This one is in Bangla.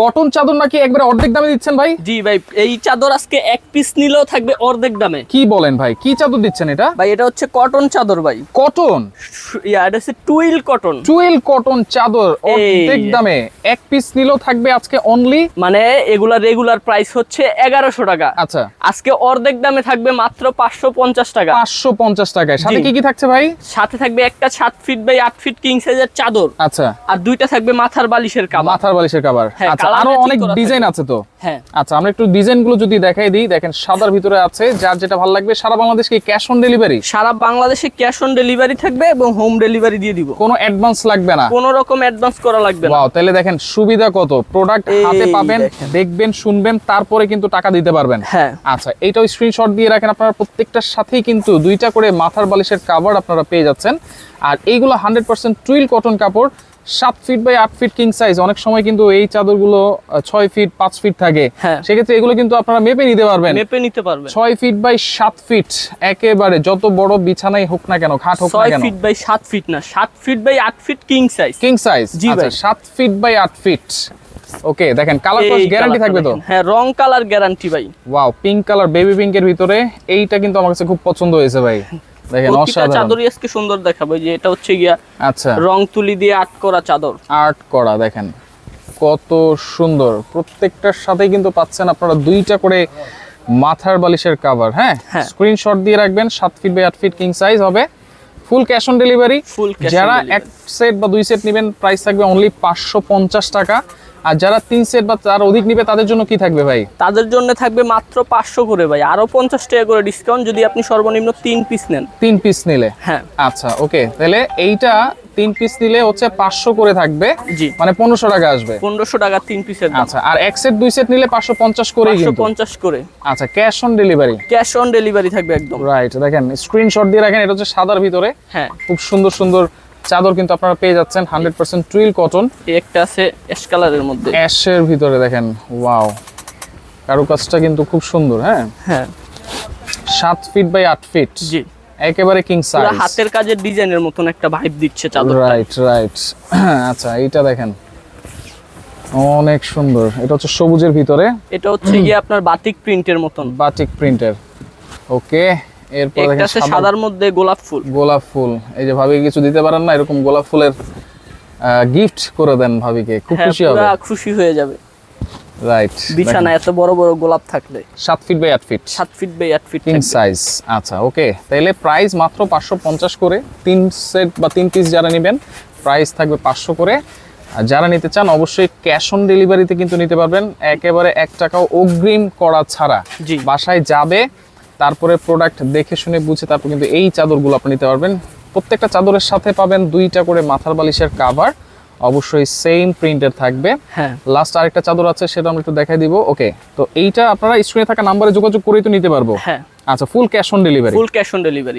কটন চাদর নাকি একবারে অর্ধেক দামে দিচ্ছেন ভাই? জি ভাই এই চাদর আজকে এক পিস নিলেও থাকবে অর্ধেক দামে। কি বলেন ভাই কি চাদর দিচ্ছেন এটা? ভাই এটা হচ্ছে কটন চাদর ভাই। কটন ইয়া এটা হচ্ছে টুইল কটন টুয়েল কটন চাদর অর্ধেক দামে। এক পিস নিলেও থাকবে আজকে অনলি মানে এগুলা রেগুলার প্রাইস হচ্ছে এগারোশো টাকা। আচ্ছা। আজকে অর্ধেক দামে থাকবে মাত্র পাঁচশো পঞ্চাশ টাকা। পাঁচশো পঞ্চাশ টাকায়। সাথে কি কি থাকছে ভাই? সাথে থাকবে একটা সাত ফিট বাই আট ফিট কিং সাইজের চাদর। আচ্ছা। আর দুইটা থাকবে মাথার বালিশের কাবা মাথার বালিশের কাবার। হ্যাঁ, আচ্ছা আরও অনেক ডিজাইন আছে তো? হ্যাঁ। আচ্ছা আমরা একটু যদি দেখাই দিই দেখেন সাদার ভিতরে আছে যার যেটা ভালো লাগবে সারা বাংলাদেশ কি ক্যাশ অন ডেলিভারি সারা বাংলাদেশে ক্যাশ অন ডেলিভারি থাকবে এবং হোম ডেলিভারি দিয়ে দিব। কোনো অ্যাডভান্স লাগবে না। কোনো রকম অ্যাডভান্স করা লাগবে না। ওয়াও তাহলে দেখেন সুবিধা কত? প্রোডাক্ট হাতে পাবেন দেখবেন শুনবেন তারপরে কিন্তু টাকা দিতে পারবেন। হ্যাঁ। আচ্ছা এইটাও স্ক্রিনশট দিয়ে রাখেন আপনারা প্রত্যেকটার সাথেই কিন্তু দুইটা করে মাথার বালিশের কাভার আপনারা পেয়ে যাচ্ছেন। আর এইগুলো হান্ড্রেড পার্সেন্ট টুইল কটন কাপড় সাত ফিট বাই আট ফিট কিং সাইজ অনেক সময় কিন্তু এই চাদরগুলো ছয় ফিট পাঁচ ফিট থাকে। হ্যাঁ। সেক্ষেত্রে এগুলো কিন্তু আপনারা মেপে নিতে পারবেন। মেপে নিতে পারবে ছয় ফিট বাই সাত ফিট একেবারে যত বড় বিছানাই হোক না কেন খাট হোক না ছয় কেন। ফিট বাই সাত ফিট না সাত ফিট বাই আট feet king size king size জি আচ্ছা ভাই। সাত ফিট বাই আট ফিট ওকে দেখেন কালার গ্যারান্টি থাকবে তো? হ্যাঁ রং কালার গ্যারান্টি ভাই। ওয়াও পিঙ্ক কালার বেবি পিঙ্কের ভিতরে এইটা কিন্তু আমার কাছে খুব পছন্দ হয়েছে ভাই। দেখেন অসাধারণ। চাদরই আজকে সুন্দর দেখাবো। যে এটা হচ্ছে গিয়া আচ্ছা। রং তুলি দিয়ে আট করা চাদর। আর্ট করা দেখেন। কত সুন্দর। প্রত্যেকটার সাথে কিন্তু পাচ্ছেন আপনারা দুইটা করে মাথার বালিশের কাভার হ্যাঁ? হ্যাঁ। স্ক্রিনশট দিয়ে রাখবেন সাত ফিট বাই আট ফিট কিং সাইজ হবে। Full cash on delivery on যারা এক সেট বা দুই সেট নেবেন প্রাইস থাকবে অনলি পাঁচশো পঞ্চাশ টাকা। আর যারা তিন সেট বা তার অধিক নিবে তাদের জন্য কি থাকবে ভাই? তাদের জন্য থাকবে মাত্র পাঁচশো করে ভাই। আরও পঞ্চাশ টাকা করে ডিসকাউন্ট যদি আপনি সর্বনিম্ন তিন পিস নেন। তিন পিস নিলে? হ্যাঁ। আচ্ছা ওকে তাহলে এইটা তিন পিস নিলে হচ্ছে পাঁচশো করে থাকবে। জি। মানে পনেরোশো টাকা আসবে। পনেরোশো টাকা তিন পিসের আচ্ছা আর এক সেট দুই সেট নিলে পাঁচশো পঞ্চাশ পাঁচশো পঞ্চাশ করে। আচ্ছা cash on delivery cash on delivery থাকবে একদম। রাইট দেখেন স্ক্রিনশট দিয়ে রাখেন এটা হচ্ছে সাদার ভিতরে। হ্যাঁ। খুব সুন্দর সুন্দর চাদর কিন্তু আপনারা পেয়ে যাচ্ছেন হান্ড্রেড পার্সেন্ট টুইল কটন। একটা আছে অ্যাশ কালারের মধ্যে। অ্যাশের ভিতরে দেখেন ওয়াও। কারুকাজটা কিন্তু খুব সুন্দর হ্যাঁ? হ্যাঁ। সাত ফিট বাই আট ফিট। জি। একেবারে কিং সাইজ হাতের কাজের ডিজাইনের মতন একটা ভাইব দিচ্ছে চাদর রাইট রাইট আচ্ছা এইটা দেখেন। অনেক সুন্দর। এটা হচ্ছে সবুজের ভিতরে। এটা হচ্ছে গিয়ে আপনার বাটিক প্রিন্টের মতন। বাটিক প্রিন্টের ওকে এরপর দেখেন সাদার মধ্যে গোলাপ ফুল। গোলাপ ফুল। এই যে ভাবি কিছু দিতে পারেন না এরকম গোলাপ ফুলের গিফট করে দেন ভাবিকে। খুব হ্যাঁ খুশি হবে। খুশি হয়ে যাবে। রাইট বিছানা এত বড় বড় গোলাপ থাকলে। সাত ফিট বাই আট ফিট সাত ফিট বাই আট ফিট কিং সাইজ আচ্ছা ওকে তাহলে প্রাইস মাত্র পাঁচশো পঞ্চাশ করে তিন সেট বা তিন পিস যারা নেবেন প্রাইস থাকবে পাঁচশো করে। আর যারা নিতে চান অবশ্যই ক্যাশ অন ডেলিভারিতে কিন্তু নিতে পারবেন। একেবারে এক টাকাও অগ্রিম করা ছাড়া। জি। বাসায় যাবে তারপরে প্রোডাক্ট দেখে শুনে বুঝে তারপর কিন্তু এই চাদরগুলো আপনি নিতে পারবেন। প্রত্যেকটা চাদরের সাথে পাবেন দুইটা করে মাথার বালিশের কাভার অবশ্যই সেম প্রিন্টের থাকবে। হ্যাঁ। লাস্ট আরেকটা চাদর আছে সেটা আমরা একটু দেখাই দিব। ওকে তো এইটা আপনারা স্ক্রিনে থাকা নাম্বারে যোগাযোগ করেই তো নিতে পারব। হ্যাঁ। আচ্ছা full cash on delivery full cash on delivery